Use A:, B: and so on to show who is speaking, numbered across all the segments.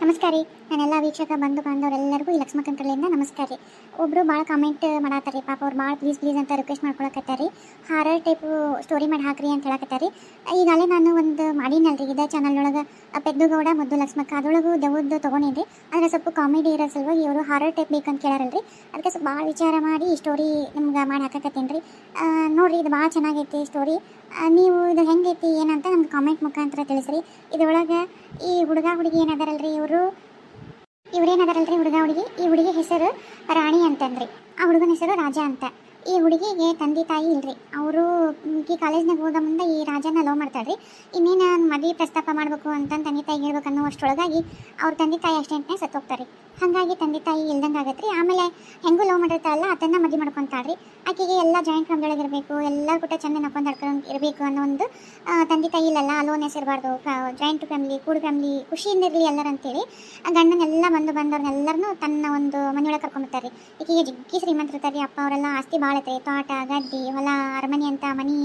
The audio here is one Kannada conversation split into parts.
A: ನಮಸ್ಕಾರ ರೀ. ನಾನೆಲ್ಲ ವೀಕ್ಷಕ, ಬಂಧು, ಬಾಂಧವರೆಲ್ಲರಿಗೂ ಈ ಲಕ್ಷ್ಮಣ ಕಂಕಳಿಯಿಂದ ನಮಸ್ಕಾರ ರೀ. ಒಬ್ಬರು ಭಾಳ ಕಮೆಂಟ್ ಮಾಡತ್ತಾರೆ ಪಾಪ ಅವ್ರು ಭಾಳ ಪ್ಲೀಸ್ ಪ್ಲೀಸ್ ಅಂತ ರಿಕ್ವೆಸ್ಟ್ ಮಾಡ್ಕೊಳಕತ್ತಾರ ರೀ. ಹಾರರ್ ಟೈಪು ಸ್ಟೋರಿ ಮಾಡಿ ಹಾಕ್ರಿ ಅಂತ ಹೇಳಕತ್ತಾರ ಈಗಾಗಲೇ ನಾನು ಒಂದು ಮಾಡೀನಲ್ರಿ ಇದೇ ಚಾನಲ್ ಒಳಗೆ ಪೆದ್ದುಗೌಡ, ಮದ್ದು ಲಕ್ಷ್ಮಕ್ಕ ಅದೊಳಗು ದೆವ್ವದ್ದು ತೊಗೊಂಡಿನಿ ಆದರೆ ಸ್ವಲ್ಪ ಕಾಮಿಡಿ ಇರೋ ಸಲುವಾಗಿ ಇವರು ಹಾರರ್ ಟೈಪ್ ಬೇಕಂತ ಕೇಳಾರಲ್ರಿ. ಅದಕ್ಕೆ ಸ್ವಲ್ಪ ಭಾಳ ವಿಚಾರ ಮಾಡಿ ಈ ಸ್ಟೋರಿ ನಿಮ್ಗೆ ಮಾಡಿ ಹಾಕಕತ್ತೀನಿ ರೀ ನೋಡಿರಿ, ಇದು ಭಾಳ ಚೆನ್ನಾಗೈತಿ ಸ್ಟೋರಿ ನೀವು ಇದು ಹೆಂಗೈತಿ, ಏನಂತ ನಮ್ಗೆ ಕಾಮೆಂಟ್ ಮುಖಾಂತರ ತಿಳಿಸ್ರಿ. ಇದರೊಳಗೆ ಈ ಹುಡುಗ ಹುಡುಗಿ ಏನದಾರಲ್ರಿ ಇವರು? ಇವ್ರೇನದಾರಲ್ರಿ ಹುಡುಗ ಹುಡುಗಿ? ಈ ಹುಡುಗಿ ಹೆಸರು ರಾಣಿ ಅಂತಂದ್ರಿ. ಆ ಹುಡುಗನ ಹೆಸರು ರಾಜ ಅಂತ. ಈ ಹುಡುಗಿಗೆ ತಂದೆ ತಾಯಿ ಇಲ್ರಿ. ಅವರು ಈ ಕಾಲೇಜ್ನಾಗ ಹೋದ ಮುಂದೆ ಈ ರಾಜನ ಲವ್ ಮಾಡ್ತಾಳ್ರಿ. ಇನ್ನೇನು ಮದುವೆ ಪ್ರಸ್ತಾಪ ಮಾಡಬೇಕು ಅಂತ ತಂದೆ ತಾಯಿ ಹೇಳ್ಬೇಕು ಅನ್ನೋ ಅಷ್ಟೊಳಗಾಗಿ ಅವ್ರ ತಂದೆ ತಾಯಿ ಅಷ್ಟೇಂಟನೇ ಸತ್ತೋಗ್ತಾರೆ ಹಾಗಾಗಿ ತಂದೆ ತಾಯಿ ಇಲ್ದಂಗೆ ಆಗತ್ರಿ. ಆಮೇಲೆ ಹೆಂಗೂ ಲವ್ ಮಾಡಿರ್ತಾರಲ್ಲ ಅದನ್ನ ಮದುವೆ ಮಾಡ್ಕೊತಾಳ್ರಿ. ಆಕೆಗೆ ಎಲ್ಲ ಜಾಯಿಂಟ್ ಫ್ಯಾಮಿಲಿಯೊಳಗೆ ಇರಬೇಕು, ಎಲ್ಲ ಕೂಡ ಚೆಂದ ನಕ್ಕೊಂಡು ನಡ್ಕೊಂಡು ಇರಬೇಕು ಅನ್ನೋ ಒಂದು ತಂದೆ ತಾಯಿ ಇಲ್ಲಲ್ಲ ಅಲೋನೆಸ್ ಇರಬಾರ್ದು. ಜಾಯಿಂಟ್ ಫ್ಯಾಮಿಲಿ ಕೂಡು ಫ್ಯಾಮಿಲಿ ಖುಷಿಯಿಂದ ಇರಲಿ ಎಲ್ಲರೂ ಅಂತೇಳಿ ಗಂಡನೆಲ್ಲ ಬಂದು ಬಂದವ್ರನ್ನೆಲ್ಲರನ್ನೂ ತನ್ನ ಒಂದು ಮನೆಯೊಳಗೆ ಕರ್ಕೊಂಬರ್ತಾರೆ ಈಕೆಗೆ ಜಿಗ್ಗಿ ಶ್ರೀಮಂತರಿರ್ತಾರೆ ಅಪ್ಪ ಅವರೆಲ್ಲ ಆಸ್ತಿ ಭಾಳ ಐತೆ ತೋಟ, ಗದ್ದಿ, ಹೊಲ, ಅರಮನೆ ಅಂತ, ಮನಿ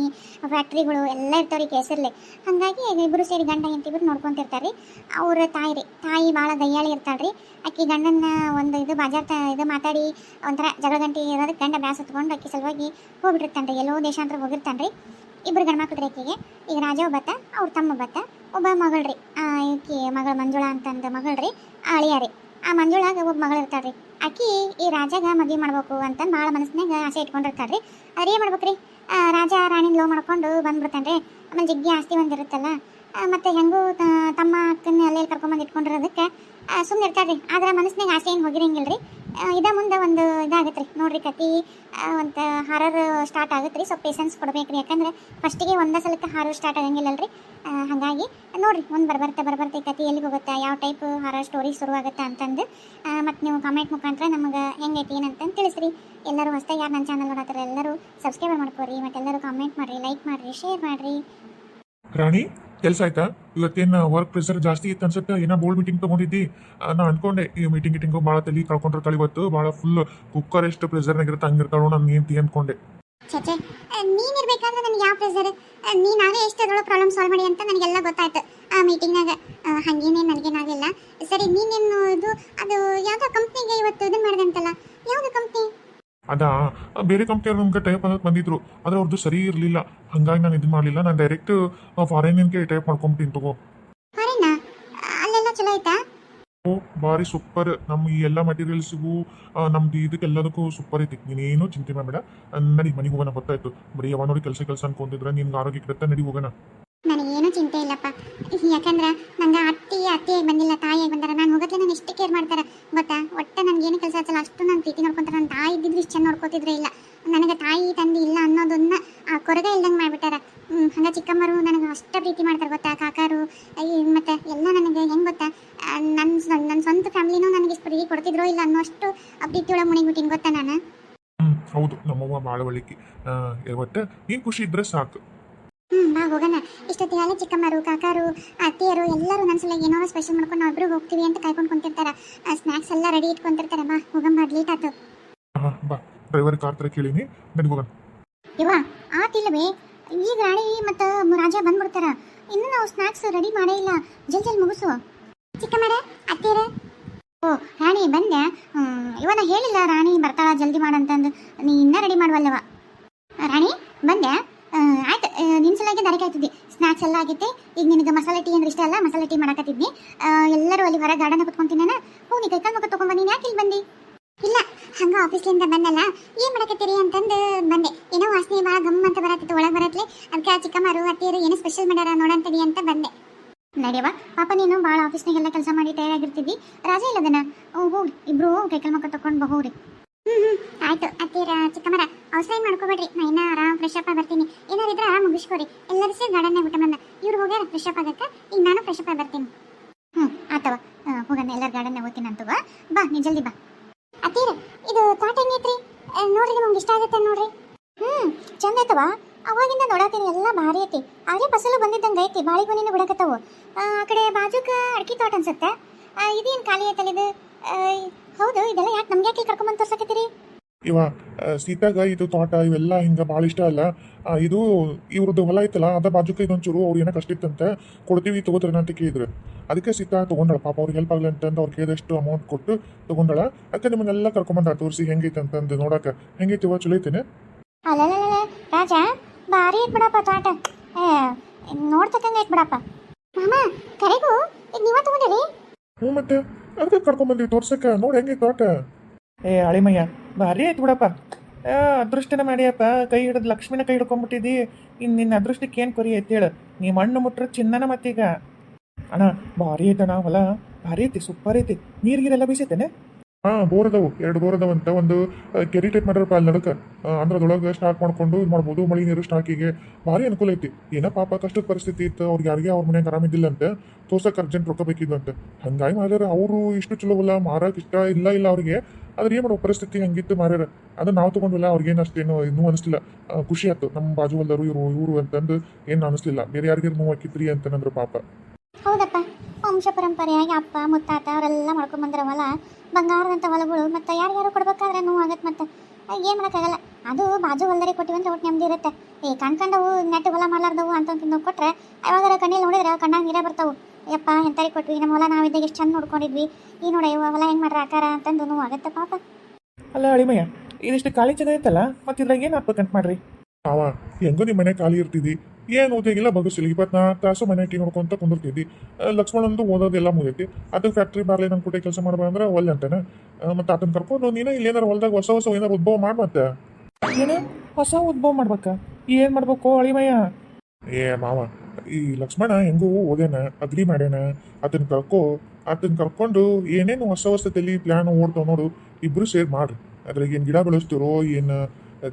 A: ಫ್ಯಾಕ್ಟ್ರಿಗಳು ಎಲ್ಲ ಇರ್ತಾವ್ರಿ ಕೇಸರ್ಲೆ. ಹಂಗಾಗಿ ಇಬ್ಬರು ಸೇರಿ ಗಂಡ ಹೆಂಡತಿಬ್ರು ನೋಡ್ಕೊಂತಿರ್ತಾರೆ ಅವ್ರ ತಾಯಿ ರೀ, ತಾಯಿ ಭಾಳ ದಯ್ಯಾಳಿ ಇರ್ತಾಳ್ರಿ. ಆಕಿ ಗಂಡನ ಒಂದು ಇದು ಬಾಜಾರ್ ಇದು ಮಾತಾಡಿ ಒಂಥರ ಜಗಳ ಗಂಟೆ ಇರೋದಕ್ಕೆ ಗಂಡ ಬ್ಯಾಸ್ ಹತ್ಕೊಂಡು ಆಕಿ ಸಲುವಾಗಿ ಹೋಗ್ಬಿಟ್ಟಿರ್ತಾನ್ರಿ, ಎಲ್ಲೋ ದೇಶಾಂತರ ಇಬ್ಬರು ಇಬ್ರು ಗಂಡ್ಮಕ್ಳು ಆಕೆಗೆ. ಈಗ ರಾಜ ಒಬ್ಬತ್ತ ಅವ್ರ ತಮ್ಮ ಒಬ್ಬತ್ತ ಒಬ್ಬ ಮಗಳ್ರಿ. ಆ ಮಗಳ ಮಗಳು ಮಂಜುಳಾ ಅಂತಂದು ಮಗಳ್ರಿ ರೀ ಅಳಿಯ ರೀ ಆ ಮಂಜುಳಾಗ ಒಬ್ಬ ಮಗಳು ಇರ್ತಾಳ್ರಿ ಆಕಿ ಈ ರಾಜಾಗ ಮದ್ವೆ ಮಾಡ್ಬೇಕು ಅಂತ ಭಾಳ ಮನಸ್ಸಿನಾಗ ಆಸೆ ಇಟ್ಕೊಂಡಿರ್ತಾಳ್ರಿ. ಅದ್ರ ಏನು ಮಾಡ್ಬೇಕು ರೀ ರಾಜ ರಾಣಿನ ಲೋ ಮಾಡ್ಕೊಂಡು ಬಂದ್ಬಿಡ್ತಾನೆ ರೀ ಆಮೇಲೆ ಜಗ್ಗಿ ಆಸ್ತಿ ಒಂದಿರುತ್ತಲ್ಲ ಮತ್ತು ಹೆಂಗೂ ತಮ್ಮ ಅಕ್ಕನ ಅಲ್ಲೇ ಕರ್ಕೊಂಬಂದು ಇಟ್ಕೊಂಡಿರೋದಕ್ಕೆ ಸುಮ್ಮನೆ ಇರ್ತಾರೆ ರೀ ಆದ್ರೆ ಮನಸ್ಸಿನಾಗ ಆಸೆ ಏನು ಹೋಗಿರಂಗಿಲ್ಲ ಆ, ಇದ ಮುಂದೆ ಒಂದು ಇದಾಗತ್ರಿ. ನೋಡ್ರಿ ಕತಿ ಒಂದು ಹಾರರ್ ಸ್ಟಾರ್ಟ್ ಆಗುತ್ತೆ ರೀ ಸೊ ಪೇಷನ್ಸ್ ಕೊಡ್ಬೇಕ್ರಿ. ಯಾಕಂದ್ರೆ ಫಸ್ಟಿಗೆ ಒಂದೇ ಸಲಕ್ಕೆ ಹಾರರ್ ಸ್ಟಾರ್ಟ್ ಆಗಂಗಿಲ್ಲಲ್ರಿ. ಹಾಗಾಗಿ ನೋಡ್ರಿ, ಮುಂದೆ ಬರ್ಬರ್ತಾ ಬರ್ಬರ್ತಾ ಕತಿ ಎಲ್ಲಿಗೆ ಹೋಗುತ್ತೆ, ಯಾವ ಟೈಪ್ ಹಾರರ್ ಸ್ಟೋರಿ ಶುರುವಾಗುತ್ತೆ ಅಂತಂದು. ಮತ್ತು ನೀವು ಕಮೆಂಟ್ ಮುಖಾಂತರ ನಮಗೆ ಹೆಂಗೈತಿ ಏನಂತಂದು ತಿಳಿಸ್ರಿ. ಎಲ್ಲರೂ ಹೊಸ್ದಾಗಿ ಯಾರು ನನ್ನ ಚಾನಲ್ ನೋಡತ್ತಾರ ಎಲ್ಲರೂ ಸಬ್ಸ್ಕ್ರೈಬ್ ಮಾಡ್ಕೊರಿ ಮತ್ತು ಎಲ್ಲರೂ ಕಮೆಂಟ್ ಮಾಡಿರಿ ಲೈಕ್ ಮಾಡಿರಿ ಶೇರ್ ಮಾಡಿರಿ.
B: ರಾಣಿ ಕೆಲಸ ಆಯ್ತಾ? ಇವತ್ತೇನು ವರ್ಕ್ ಪ್ರೆಷರ್ ಜಾಸ್ತಿ ಇತ್ತು ಅನ್ಸುತ್ತೆ? ಏನೋ ಬೋರ್ಡ್ ಮೀಟಿಂಗ್ ತಗೊಂಡಿದ್ದಿ? ಆ, ನಾ ಅನ್ಕೊಂಡೆ ಈ ಮೀಟಿಂಗ್ ಗಿಟಿಂಗು ಭಾಳ ತಲೆ ಕಳ್ಕೊಂಡಿರ್ತಾಳೆ ಇವತ್ತು. ಭಾಳ ಫುಲ್ ಕುಕ್ಕರ್ ಎಷ್ಟು ಪ್ರೆಷರ್ನಾಗ ಇರುತ್ತೆ ಹಂಗಿರ್ತಾಳು ನನ್ನ ಹೆಂಡತಿ ಅನ್ಕೊಂಡೆ.
A: ಚಚೆ ನೀನಿರ್ಬೇಕಾದ್ರೆ ನನಗೆ ಯಾವ ಪ್ರೆಸರ್ ನೀನಾಗೆ ಎಷ್ಟು ಅದ್ರೊಳಗೆ ಪ್ರಾಬ್ಲಮ್ ಸಾಲ್ವ್ ಮಾಡಿ ಅಂತ ನನಗೆಲ್ಲ ಗೊತ್ತಾಯ್ತು ಆ ಮೀಟಿಂಗ್ನಾಗ ಹಾಗೇನೇ ನನಗೇನಾಗಿಲ್ಲ ಸರಿ ನೀನೇನು ಇದು ಅದು ಯಾವುದೋ ಕಂಪ್ನಿಗೆ ಇವತ್ತು ಇದನ್ನ ಮಾಡಿದೆ ಅಂತಲ್ಲ? ಯಾವುದು ಕಂಪ್ನಿ
B: ಅದಾ ಆ, ಬೇರೆ ಕಂಪ್ನಿಯವ್ರು ನಮ್ಗೆ ಟೈಪ್ ಅನ್ನೋದು ಬಂದಿದ್ರು. ಆದ್ರೆ ಅವ್ರದ್ದು ಸರಿ ಇರಲಿಲ್ಲ. ಹಂಗಾಗಿ ನಾನು ಇದು ಮಾಡಲಿಲ್ಲ. ನಾನು ಡೈರೆಕ್ಟ್ ಫಾರಿನ್ಗೆ ಟೈಪ್ ಮಾಡ್ಕೊಂಬಿಟ್ಟಿನಿ ತಗೋ. ಓ ಭಾರಿ ಸೂಪರ್ ನಮ್ಮ ಈ ಎಲ್ಲ ಮಟೀರಿಯಲ್ಸಿಗೂ ನಮ್ದು ಇದಕ್ಕೆಲ್ಲದಕ್ಕೂ ಸೂಪರ್ ಐತಿ. ನೀನೇನು ಚಿಂತೆ ಮಾಡಬೇಡ. ನಡಿ ಮನೆಗೆ ಹೋಗೋಣ ಗೊತ್ತಾಯ್ತು ಬರೀ ಯಾವ ನೋಡಿ ಕೆಲಸ ಕೆಲಸ ಅನ್ಕೊಂಡಿದ್ರೆ ನಿನ್ಗೆ ಆರೋಗ್ಯ ಕೆಡುತ್ತೆ ನಡಿ ಹೋಗೋಣ.
A: ನನಗೇನು ಚಿಂತೆ ಇಲ್ಲಪ್ಪ. ಯಾಕಂದ್ರೆ ನಂಗೆ ಅತ್ತಿ ಅತ್ತಿಯಾಗಿ ಬಂದಿಲ್ಲ, ತಾಯಿ ಬಂದಾರ. ನಾನು ಹೋಗತ್ತೆ ನಾನು ಎಷ್ಟು ಕೇರ್ ಮಾಡ್ತಾರೆ? ಗೊತ್ತಾ? ಒಟ್ಟೆ ಏನು ಕೆಲಸ ಹಚ್ಚಲ್ಲ ಅಷ್ಟು ನಾನು ಪ್ರೀತಿ ನೋಡ್ಕೊತಾರೆ ನನ್ನ ತಾಯಿ ಇದ್ದಿದ್ರು ಇಷ್ಟು ಚೆಂದ ನೋಡ್ಕೋತಿದ್ರೆ ಇಲ್ಲ. ನನಗೆ ತಾಯಿ, ತಂದೆ ಇಲ್ಲ ಅನ್ನೋದನ್ನ ಆ ಕೊರಗ ಇಲ್ದಂಗೆ ಮಾಡ್ಬಿಟ್ಟಾರ. ಹಂಗ ಚಿಕ್ಕಮ್ಮರು ನನಗೆ ಅಷ್ಟ ಪ್ರೀತಿ ಮಾಡ್ತಾರೆ ಗೊತ್ತಾ? ಕಾಕಾರು ಮತ್ತು ಎಲ್ಲ ನನಗೆ ಹೆಂಗೆ ಗೊತ್ತಾ? ನನ್ನ ನನ್ನ ಸ್ವಂತ ಫ್ಯಾಮಿಲಿನೂ ನನಗೆ ಇಷ್ಟು ಪ್ರೀತಿ ಕೊಡ್ತಿದ್ರೋ ಇಲ್ಲ ಅನ್ನೋಷ್ಟು ಆ ಪ್ರೀತಿ ಒಳಗೆ ಮುಣಿಗ್ಬಿಟ್ಟಿನಿ ಗೊತ್ತಾ ನಾನು?
B: ಹೌದು. ನಮ್ಮವ್ವ ಭಾಳ ಒಳಿಕೆ ಒಟ್ಟು ನೀನು ಖುಷಿ ಇದ್ರೆ ಸಾಕು.
A: ಹ್ಮ್ ಬಾ ಹೋಗೋಣ. ಇಷ್ಟೊತ್ತಿಗಾಗಲೇ ಚಿಕ್ಕಮ್ಮರು ಕಾಕಾರು ಅತ್ತಿಯರು ಎಲ್ಲರೂ ನನ್ನ ಸಲ ಏನೋ ಸ್ಪೆಷಲ್ ಮಾಡ್ಕೊಂಡು ನಾವಿಬ್ರು ಹೋಗ್ತೀವಿ ಅಂತ ಕಾಯ್ಕೊಂಡು ಕುಂತಿರ್ತಾರ. ಸ್ನ್ಯಾಕ್ಸ್ ಎಲ್ಲ ರೆಡಿ ಇಟ್ಕೊಂತಿರ್ತಾರೆ. ಬಾ ಹೋಗಂಬ ಲೇಟ್ ಆಯ್ತು
B: ಹಾಂ ಬಾ. ಡ್ರೈವರ್ ಕಾರ್ ತರ ಕೇಳೀನಿ. ನಡಿ ಹೋಗೋಣ.
A: ಇವ ಆತಿಲ್ವೇ ಈಗ ರಾಣಿ ಮತ್ತು ರಾಜ ಬಂದ್ಬಿಡ್ತಾರ. ಇನ್ನು ನಾವು ಸ್ನ್ಯಾಕ್ಸ್ ರೆಡಿ ಮಾಡೇ ಇಲ್ಲ. ಜಲ್ ಜಲ್ ಮುಗಿಸು. ಚಿಕ್ಕಮ್ಮರ ಅತ್ತಿಯರ. ಓ ರಾಣಿ ಬಂದೆ. ಇವನ ಹೇಳಿಲ್ಲ ರಾಣಿ ಬರ್ತಾಳ ಜಲ್ದಿ ಮಾಡಂತಂದು ನೀ ಇನ್ನೂ ರೆಡಿ ಮಾಡುವಲ್ಲವ. ರಾಣಿ ಬಂದೆ. ಆಯ್ತು. ಆ, ನಿನ್ ಸಲುವಾಗಿ ದಾರಿ ಸ್ನಾಕ್ಸ್ ಸ್ನ್ಯಾಕ್ಸ್ ಎಲ್ಲ ಈಗ ನಿನಗೆ ಮಸಾಲೆ ಟೀ ಅಂದ್ರೆ ಇಷ್ಟ ಅಲ್ಲ ಮಸಾಲೆ ಟೀ ಮಾಡಕತ್ತಿದ್ದೆ ಆ, ಎಲ್ಲರೂ ಅಲ್ಲಿ ಹೊರ ಗಾರ್ಡನ್ ಕುತ್ಕೊಂತೀನಿ ನಾನು. ಹ್ಞೂ ನೀ ಕೈಕಾಲು ಮುಖ ತೊಗೊಂಡು ನೀನು ಯಾಕೆ ಇಲ್ಲಿ ಬಂದಿ? ಇಲ್ಲ ಹಂಗ ಆಫೀಸ್ಲಿಂದ ಬಂದಲ್ಲ ಏನ್ ಮಾಡಕತ್ತೀರಿ ಅಂತಂದು ಬಂದೆ. ಏನೋ ವಾಸನೆ ಭಾಳ ಗಮ್ ಅಂತ ಬರತ್ತಿತ್ತು ಒಳಗೆ ಬರತ್ಲೆ. ಅದಕ್ಕೆ ಚಿಕ್ಕಮ್ಮರು ಅತ್ತಿಯರು ಏನೋ ಸ್ಪೆಷಲ್ ಮಾಡ್ಯಾರ ನೋಡಂತೀನಿ ಅಂತ ಬಂದೆ. ನಡೆಯವ ಪಾಪ ನೀನು ಭಾಳ ಆಫೀಸ್ನಾಗೆಲ್ಲ ಕೆಲಸ ಮಾಡಿ ತಯಾರಾಗಿರ್ತಿದ್ದಿ. ರಾಜ ಇಲ್ಲದನ ಹೋಗಿ ಇಬ್ರು ಕೈಕಾಲ್ ಮುಖ ತೊಗೊಂಡು ಹೋಗ್ರಿ ಹ್ಮ್ ಹ್ಮ್ ಆಯ್ತು ಅತ್ತೀರ ಚಿಕ್ಕಮ್ಮರ ಅವಸರ ಮಾಡ್ಕೋಬೇಡ್ರಿ. ನಾ ಇನ್ನ ಆರಾಮ್ ಫ್ರೆಶ್ ಅಪ್ ಬರ್ತೀನಿ. ಏನಾರ ಇದ್ರೆ ಆರಾಮ್ ಮುಗಿಸ್ಕೋರಿ ಎಲ್ಲರೂ ಸೇರಿ ಗಾರ್ಡನ್ ಊಟ ಬಂದ ಇವ್ರು ಹೋಗ್ಯಾರ ಫ್ರೆಶ್ ಅಪ್ ಆಗಕ್ಕೆ. ಈಗ ನಾನು ಫ್ರೆಶ್ ಅಪ್ ಬರ್ತೀನಿ. ಹ್ಞೂ ಆತವ. ಹೋಗೋಣ, ಎಲ್ಲರ ಗಾರ್ಡನ್ ಹೋಗ್ತೀನಿ ಅಂತವ. ಬಾ, ನೀ ಜಲ್ದಿ ಬಾ. ಅತ್ತೀರ, ಇದು ತೋಟ ಹೆಂಗೈತ್ರಿ ನೋಡ್ರಿ ನಮ್ಗೆ ಇಷ್ಟ ಆಗುತ್ತೆ ನೋಡ್ರಿ. ಹ್ಞೂ ಚಂದ ಐತವ. ಅವಾಗಿಂದ ನೋಡಾತೀನಿ, ಎಲ್ಲ ಭಾರಿ ಐತಿ. ಆದ್ರೆ ಫಸಲು ಬಂದಿದ್ದಂಗೆ ಐತಿ ಬಾಳಿಗೊನಿನ ಬಿಡಕತ್ತವು. ಆ ಕಡೆ ಬಾಜುಕ ಅಡ್ಕಿ ತೋಟ ಅನ್ಸುತ್ತೆ. ಇದೇನ್ ಖಾಲಿ ಐತಲ್ಲ ಇದು? ಹೌದು, ಇದೆಲ್ಲ ಯಾಕೆ ನಮ್ಗೆ ಯಾಕೆ ಕರ್ಕೊಂಬಂದು ತೋರ್ಸಕತ್ತೀರಿ?
B: ಇವ ಸೀತಾಗ ಇದು ತೋಟ ಇವೆಲ್ಲ ಹಿಂಗೆ ಭಾಳ ಇಷ್ಟ ಅಲ್ಲ. ಇದು ಇವ್ರದ್ದು ಹೊಲ ಐತಲ್ಲ ಅದ ಬಾಜುಕ ಇದೊಂಚೂರು ಅವ್ರು ಏನೋ ಕಷ್ಟ ಇತ್ತಂತೆ ಕೊಡ್ತೀವಿ ತಗೋತಾರೇನ ಅಂತ ಕೇಳಿದ್ರು. ಅದಕ್ಕೆ ಸೀತಾ ತಗೊಂಡಳ ಪಾಪ ಅವ್ರಿಗೆ ಹೆಲ್ಪ್ ಆಗಲಿ ಅಂತಂದು ಅವ್ರು ಕೇಳಿದಷ್ಟು ಅಮೌಂಟ್ ಕೊಟ್ಟು ತಗೊಂಡಳ. ಅಕ್ಕ ನಿಮ್ಮನ್ನೆಲ್ಲ ಕರ್ಕೊಂಬಂದ ತೋರಿಸಿ ಹೆಂಗೈತೆ ಅಂತಂದು ನೋಡಕ್ಕೆ ಹೆಂಗೈತಿವ ಚಲೋ ಐತೇನೆ?
A: ರಾಜ ಭಾರಿ ಐತ್ ಬಿಡಪ್ಪ ತೋಟ ನೋಡ್ತಕ್ಕಂಗೆ ಐತ್ ಬಿಡಪ್ಪ ಮಾಮ ಕರೆಗೂ ನೀವ ತಗೊಂಡಿರಿ?
B: ಹ್ಞೂ ಮತ್ತೆ ಅದಕ್ಕೆ ಕರ್ಕೊಂಬಂದ್ವಿ ತೋರ್ಸಕ್ಕೆ ನೋಡಿ ಹೆಂಗೈತೆ ತೋಟ.
C: ಏ, ಅಳಿಮಯ್ಯ, ಭಾರಿ ಆಯ್ತು ಬಿಡಪ್ಪ. ಅದೃಷ್ಟನ ಮಾಡಿಯಪ್ಪ, ಕೈ ಹಿಡಿದು ಲಕ್ಷ್ಮಿನ ಕೈ ಹಿಡ್ಕೊಂಡ್ಬಿಟ್ಟಿದ್ದಿ. ಇನ್ನು ನಿನ್ನ ಅದೃಷ್ಟಕ್ಕೆ ಏನು ಕೊರಿ ಐತಿ ಹೇಳು. ನೀ ಮಣ್ಣು ಮುಟ್ರೆ ಚಿನ್ನನ ಮತ್ತೀಗ. ಅಣ್ಣ, ಭಾರಿ ಐತಣ್ಣ ಹೊಲ. ಭಾರಿ ಐತಿ ಸೂಪರ್ ಐತಿ. ನೀರ್ಗಿರೆಲ್ಲ ಬೀಸೈತೇನೆ?
B: ಹಾ ಬೋರ್ ಅದಾವು. ಎರಡು ಬೋರ್ ಅದಾವಂತ ಒಂದು ಕೆರಿ ಟೈಪ್ ಮಾಡಿರಪ್ಪ ಅಲ್ಲಿ ನಡಕ ಅಂದ್ರೆ ಅದೊಳಗೆ ಸ್ಟಾಕ್ ಮಾಡ್ಕೊಂಡು ಇದು ಮಾಡ್ಬೋದು, ಮಳಿ ನೀರು ಸ್ಟಾಕಿಗೆ ಭಾರಿ ಅನುಕೂಲ ಐತಿ. ಏನೋ ಪಾಪ ಕಷ್ಟದ ಪರಿಸ್ಥಿತಿ ಇತ್ತು ಅವ್ರಿಗೆ ಯಾರಿಗೆ ಅವ್ರ ಮನೆಗೆ ಆರಾಮಿದ್ದಿಲ್ಲ ಅಂತ ತೋರ್ಸಕ್ಕೆ ಅರ್ಜೆಂಟ್ ರೊಕ್ಕ ಬೇಕಿದ್ದು ಅಂತ. ಹಂಗಾಗಿ ಮಾಡ್ಯಾರ ಅವರು ಇಷ್ಟು ಚಲೋ ಇಲ್ಲ ಮಾರಕ್ಕೆ ಇಷ್ಟ ಇಲ್ಲ ಇಲ್ಲ ಅವ್ರಿಗೆ, ಆದ್ರೆ ಏನು ಮಾಡೋ ಪರಿಸ್ಥಿತಿ ಹಂಗಿತ್ತು ಮಾರ್ಯಾರ. ಅದು ನಾವು ತಗೊಂಡಿಲ್ಲ ಅವ್ರಿಗೇನು ಅಷ್ಟೇನು ಇನ್ನೂ ಅನಿಸ್ಲಿಲ್ಲ. ಖುಷಿ ಆಯ್ತು. ನಮ್ಮ ಬಾಜು ಹೊಲ್ದರು ಇವರು ಇವರು ಅಂತಂದು ಏನು ಅನಿಸ್ಲಿಲ್ಲ. ಬೇರೆ ಯಾರಿಗೆ ನೋವು ಹಾಕಿದ್ರಿ ಅಂತಂದ್ರೆ ಪಾಪ.
A: ಹೌದಪ್ಪ. ವಂಶ ಪರಂಪರೆಯಾಗಿ ಅಪ್ಪ ಮುತ್ತಾತ ಅವರೆಲ್ಲ ಮಾಡ್ಕೊಂಡ್ ಬಂದ್ರ ಹೊಲ ಬಂಗಾರದಂತ ಹೊಲಗಳು ಮತ್ತೆ ಯಾರ್ಯಾರು ಕೊಡ್ಬೇಕಾದ್ರೆ ನೋವು ಆಗತ್ತೆ ಮತ್ತೆ. ಏನು ಮಾಡೋಕ್ಕಾಗಲ್ಲ. ಅದು ಬಾಜು ಹೊಲದರಿ ಕೊಟ್ಟಿವಂದ್ರೆ ಒಟ್ಟು ನೆಮ್ಮದಿ ಇರುತ್ತೆ. ಏ ಕಣ್ಕಂಡವು ನೆಟ್ಟು ಹೊಲ ಮಾಡ್ಲಾರ್ದವು ಅಂತ ನಾವು ಕೊಟ್ರೆ ಯಾವಾಗಾರ ಕಣ್ಣಲ್ಲಿ ನೋಡಿದ್ರೆ ಕಣ್ಣಾಗ ನೀರೇ ಬರ್ತಾವು. ಯಪ್ಪ ಹೆಂತರಿ ಕೊಟ್ವಿ? ನಮ್ಮ ಹೊಲ ನಾವಿದ್ದಾಗ ಎಷ್ಟು ಚಂದ ನೋಡ್ಕೊಂಡಿದ್ವಿ. ಈ ನೋಡ ಇವ ಹೊಲ ಹೆಂಗೆ ಮಾಡ್ರೆ ಆಕಾರ ಅಂತಂದು ನೋವು ಆಗತ್ತೆ ಪಾಪ.
C: ಅಲ್ಲ ಅಳಿಮಯ್ಯ ಇದಿಷ್ಟು ಖಾಲಿ ಚೆನ್ನಾಗಿತ್ತಲ್ಲ ಮತ್ತೆ ಇದ್ರಾಗ ಏನು ಹಾಕ್ಬೇಕಂತ ಮಾಡ್ರಿ?
B: ಅವ ಹೆಂಗೋ ನಿಮ್ಮ ಮನೆ ಖಾಲಿ ಇರ್ತಿದ್ದಿ ಏನು ಓದಿಗಿಲ್ಲ ಬಗ್ಸಿಲ್ಲ ಇಪ್ಪತ್ನಾಲ್ಕು ತಾಸು ಮನೆ ಟಿ ನೋಡ್ಕೊಂತ ಕುಂದಿರ್ತಿದ್ದಿ ಲಕ್ಷ್ಮಣ ಲಕ್ಷ್ಮಣಂದು ಓದೋದೆಲ್ಲ ಮುಗಿತಿ ಅದು ಫ್ಯಾಕ್ಟ್ರಿ ಬಾರ್ಲಿ ನನ್ನ ಕೂಟ ಕೆಲಸ ಮಾಡ್ಬಾ ಅಂದ್ರೆ ಒಲ್ಲೆ ಅಂತಾನೆ. ಮತ್ತೆ ಆತನ ಕರ್ಕೊಂಡು ನೀನು ಇಲ್ಲಿ ಏನಾರು ಹೊಲ್ದಾಗ ಹೊಸ ಹೊಸ ಏನಾರು ಉದ್ಭವ ಮಾಡಿ ಮತ್ತೆ
C: ಏನು? ಹೊಸ ಉದ್ಭವ ಮಾಡ್ಬೇಕಾ? ಏನು ಮಾಡ್ಬೇಕು ಅಳಿಮಯ್ಯ?
B: ಏ ಮಾವ ಈ ಲಕ್ಷ್ಮಣ ಹೆಂಗೂ ಓದೇನ ಅಗ್ರಿ ಮಾಡ್ಯಾನ. ಅದನ್ನ ಕರ್ಕೊ ಅದನ್ನ ಕರ್ಕೊಂಡು ಏನೇನು ಹೊಸ ಹೊಸ ತಲೆ ಪ್ಲಾನ್ ಓಡ್ತಾವ ನೋಡು. ಇಬ್ರು ಸೇರ್ ಮಾಡ್ರಿ. ಅದ್ರಾಗ ಏನು ಗಿಡ ಬೆಳೆಸ್ತಿರೋ ಏನು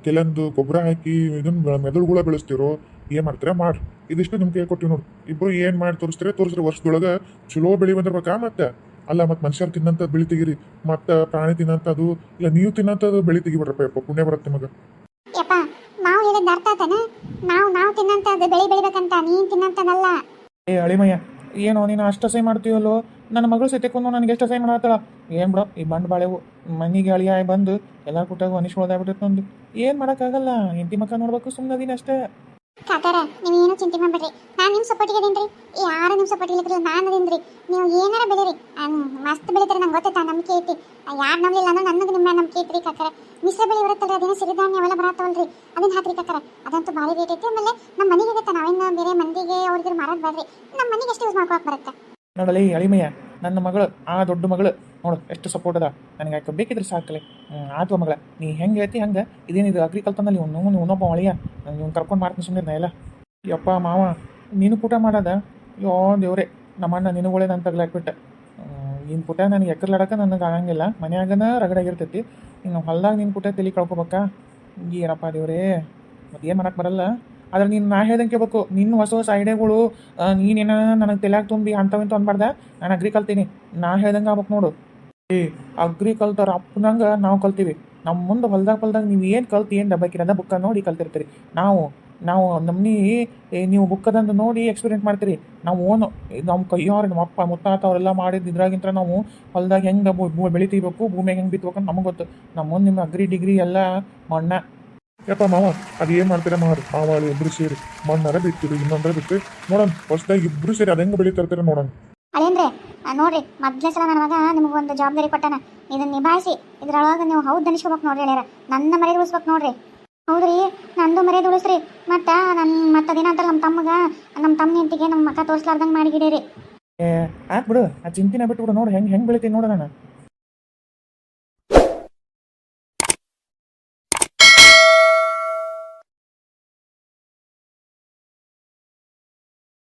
B: ಕೆಲವೊಂದು ಗೊಬ್ಬರ ಹಾಕಿ ಇದನ್ನ ಮೆದುಳುಗಳ ಬೆಳೆಸ್ತಿರೋ ಏನ್ ಮಾಡ್ತೀರ? ಮಾಡ್ರಿ ಇದಿಷ್ಟು ನಿಮ್ ಕೈ ಕೊಟ್ಟಿವಿ ನೋಡಿ. ಇಬ್ಬರು ಏನ್ ಮಾಡಿ ತೋರಿಸ್ತೀರ? ತೋರಿಸ್ರಿ. ವರ್ಷದೊಳಗ ಚಲೋ ಬೆಳಿ ಬಂದಿರ್ಬೇಕಾ ಮತ್ತೆ? ಅಲ್ಲ ಮತ್ತೆ ಮನುಷ್ಯರು ತಿನ್ನಂತ ಬೆಳಿ ತೆಗಿರಿ. ಮತ್ತೆ ಪ್ರಾಣಿ ತಿನ್ನಂತದು ಇಲ್ಲ ನೀವು ತಿನ್ನಂಥದ್ದು ಬೆಳಿ ತೆಗಿಬಿಡ್ರಪ್ಪ ಯಪ್ಪ. ಪುಣ್ಯ ಬರುತ್ತೆ ನಿಮಗೆ.
A: ಯಪ್ಪ ನಾವು ಹೇಳಿದ ಅರ್ಥ ಆತನ? ನಾವು ನಾವು ತಿನ್ನಂತದ್ದು ಬೆಳಿ ಬೆಳಿಬೇಕಂತ ನೀನ್
C: ಏ ಅಳಿಮಯ್ಯ ಏನೋ, ನೀನು ಅಷ್ಟು ಸಹಿ ಮಾಡ್ತೀವಲ್ಲೋ ನನ್ನ ಮಗಳು ಸತ್ಯಕ್ಕೂ ನನಗೆ ಎಷ್ಟು ಸಹಿ ಮಾಡತ್ತಾಳ? ಏನು ಬಿಡೋ ಈ ಬಂಡ್ ಬಾಳೆವು ಮನೆಗೆ ಅಳಿಯ ಬಂದು ಎಲ್ಲ ಕೂಟಾಗ ಅನಿಸ್ಕೊಳ್ಳೋದಾಗ್ಬಿಟ್ಟೈತೆ ನಂದು. ಏನು ಮಾಡೋಕ್ಕಾಗಲ್ಲ? ಹೆಂಡತಿ ಮಕ್ಕ ನೋಡ್ಬೇಕು ಸುಮ್ಮನೆ ಅಷ್ಟೇ.
A: ಕಾಕಾರ ಏನು ಚಿಂತೆ ಮಾಡ್ಬೇಡ್ರಿ. ನಾನು ನಿಮ್ಮ ಸಪೋರ್ಟಿಗೆ ರೀ ಯಾರು ನಿಮ್ಮ ಸಪೋರ್ಟಿಗೆ ಇಲ್ಲ ನಾನು ಅದೇನ್ರಿ. ನೀವು ಏನಾರ ಬೆಳೀರಿ. ಮಸ್ತ್ ಬೆಳೀತಾರೆ ನಂಗೆ ಗೊತ್ತಾ ನಂಬಿಕೆ ಐತಿ. ಯಾರು ನಂಬಲಿಲ್ಲ ಅನ್ನೋ ನನಗೆ ನಿಮ್ಮ ನಂಬಿಕೆ ಐತ್ರಿ ಕಾಕಾರ. ಮಿಶ್ರ ಬೆಳೆ ಬರುತ್ತಲ್ಲ ಅದೇನೋ ಸಿರಿಧಾನ್ಯ ಅವೆಲ್ಲ ಬರತ್ತವಲ್ರಿ. ಅದನ್ನ ಹಾಕ್ರಿ ಕಾಕಾರ. ಅದಂತೂ ಭಾರಿ ರೇಟ್ ಐತಿ. ಆಮೇಲೆ ನಮ್ಮ ಮನೆಗೆ ಇರುತ್ತೆ ನಾವೇನು ಬೇರೆ ಮಂದಿಗೆ ಅವ್ರಿಗೆ ಮಾರೋದು ಬೇಡ್ರಿ ನಮ್ಮ ಮನೆಗೆ ಎಷ್ಟು ಯೂಸ್ ಮಾಡ್ಕೊಳಕ್ಕೆ ಬರುತ್ತೆ?
C: ನೋಡಲಿ, ಅಳಿಮಯ್ಯ, ನನ್ನ ಮಗಳು, ಆ ದೊಡ್ಡ ಮಗಳು ನೋಡು, ಎಷ್ಟು ಸಪೋರ್ಟ್ ಅದ? ನನಗೆ ಯಾಕೆ ಬೇಕಿದ್ರೆ ಸಾಕಲೆ. ಆತು ಮಗಳ, ನೀ ಹೆಂಗೆ ಹೇಳ್ತಿ ಹಂಗೆ? ಇದೇನಿದು ಅಗ್ರಿಕಲ್ಚರ್ನಲ್ಲಿ ಇವನು ಇನ್ನೊಬ್ಬ ಅಳಿಯ ಇವ್ನು ಕರ್ಕೊಂಡು ಮಾಡ್ತೀನಿ ಸುಮ್ಮನೆ ಎಲ್ಲ? ಯಪ್ಪ ಮಾವ, ನೀನು ಪುಟ ಮಾಡೋದ? ಯೋ ದೇವ್ರೆ, ನಮ್ಮಣ್ಣ ನಿನಗೊಳ್ಳೇದು ನಾನು ತಗ್ಲಾಕ್ಬಿಟ್ಟೆ ಇನ್ನು ಪುಟ ನನಗೆ ಎಕ್ಕರ್ಲಾಡಕ ನನಗೆ ಆಗಂಗಿಲ್ಲ. ಮನ್ಯಾಗನ ರಗಡಾಗಿರ್ತೈತಿ ಇನ್ನು ಹೊಲ್ದಾಗ ನಿನ್ನ ಪುಟ ತಲೆ ಕಳ್ಕೊಬೇಕಾ? ಏನಪ್ಪ ದೇವ್ರೇ ಮತ್ತೆ ಏನು ಬರಲ್ಲ? ಆದ್ರೆ ನೀನು ನಾ ಹೇಳ್ದಂಗೆ ಕೇಳ್ಬೇಕು. ನಿನ್ನ ಹೊಸ ಹೊಸ ಐಡಿಯಾಗಳು ನೀನೇನ ನನಗೆ ತಲೆಯಾಗ ತುಂಬಿ ಅಂಥವಿಂತ ಅನ್ಬಾರ್ದ? ನಾನು ಅಗ್ರಿಕಲ್ತೀನಿ ನಾ ಹೇಳ್ದಂಗೆ ಆಗ್ಬೇಕು ನೋಡು. ಏ, ಅಗ್ರಿಕಲ್ಚರ್ ಅಪ್ಪನಂಗೆ ನಾವು ಕಲ್ತೀವಿ. ನಮ್ಮ ಮುಂದೆ ಹೊಲ್ದಾಗ ಹೊಲ್ದಾಗ ನೀವು ಏನು ಕಲ್ತಿ, ಏನು ಡಬ್ಬಕ್ಕಿರೋದ ಬುಕ್ಕ ನೋಡಿ ಕಲ್ತಿರ್ತೀರಿ. ನಾವು ನಾವು ನಮ್ಮನಿ ನೀವು ಬುಕ್ಕದಂದು ನೋಡಿ ಎಕ್ಸ್ಪೀರಿಯೆನ್ಸ್ ಮಾಡ್ತೀರಿ. ನಾವು ಓನು ನಮ್ಮ ಕೈಯವ್ರು ನಮ್ಮ ಅಪ್ಪ ಮುತ್ತಾತ ಅವರೆಲ್ಲ ಮಾಡಿದ ಇದ್ರಾಗಿಂತ ನಾವು ಹೊಲ್ದಾಗ ಹೆಂಗೆ ಬೆಳಿತೀಬೇಕು, ಭೂಮಿಯಾಗ ಹೆಂಗೆ ಬಿತ್ಬೇಕು ಅಂತ ನಮಗೆ ಗೊತ್ತು. ನಮ್ಮ ಮುಂದೆ ನಿಮ್ಮ ಅಗ್ರಿ, ಡಿಗ್ರಿ ಎಲ್ಲ ಮಣ್ಣ.
B: ಯಪ್ಪ ಮಾವ, ಅದು ಏನು ಮಾಡ್ತೀರ ಮಾವ್ರಿ? ಮಾವಾಳು ಇಬ್ಬರು ಸೇರಿ ಮಣ್ಣಾರ ಬಿತ್ತಿರಿ ಇನ್ನೊಂದರ ಬಿತ್ತಿರಿ ನೋಡೋಣ, ಹೊಸದಾಗಿ ಇಬ್ಬರು ಸೇರಿ ಅದು ಹೆಂಗೆ ಬೆಳಿತಿರ್ತೀರ ನೋಡೋಣ.
A: ನೋಡ್ರಿ, ಮೊದ್ಲೇ ಸಲ ನನ್ನ ಮಗ ನಿಮಗೆ ಒಂದು ಜವಾಬ್ದಾರಿ ಕೊಟ್ಟಾನ. ಇದನ್ನ ನಿಭಾಯಿಸಿ, ಇದ್ರೊಳಗೆ ನೀವು ಹೌದು ಅನಿಸ್ಕೋಬೇಕು ನೋಡ್ರಿ ಹೇಳ್ಯಾರ. ನನ್ನ ಮರ್ಯಾದೆ ಉಳಿಸ್ಬೇಕು ನೋಡ್ರಿ. ಹೌದ್ರಿ, ನಂದು ಮರ್ಯಾದೆ ಉಳಿಸ್ರಿ. ಮತ್ತು ನನ್ನ ಮತ್ತೆ ಅದೇನಂತಾರ ನಮ್ಮ ತಮ್ಮಗ ನಮ್ಮ ತಮ್ಮ ಹೆಂಡತಿಗೆ ನಮ್ಮ ಮಕ್ಕ ತೋರಿಸ್ಲಾರ್ದಂಗೆ ಮಾಡಿಗಿಡೀರಿ
C: ಬಿಡು, ಆ ಚಿಂತಿನ ಬಿಟ್ಬಿಡು ನೋಡ್ರಿ ಹೆಂಗೆ ಹೆಂಗೆ ಬೆಳಿತೀನಿ ನೋಡು ನಾನು.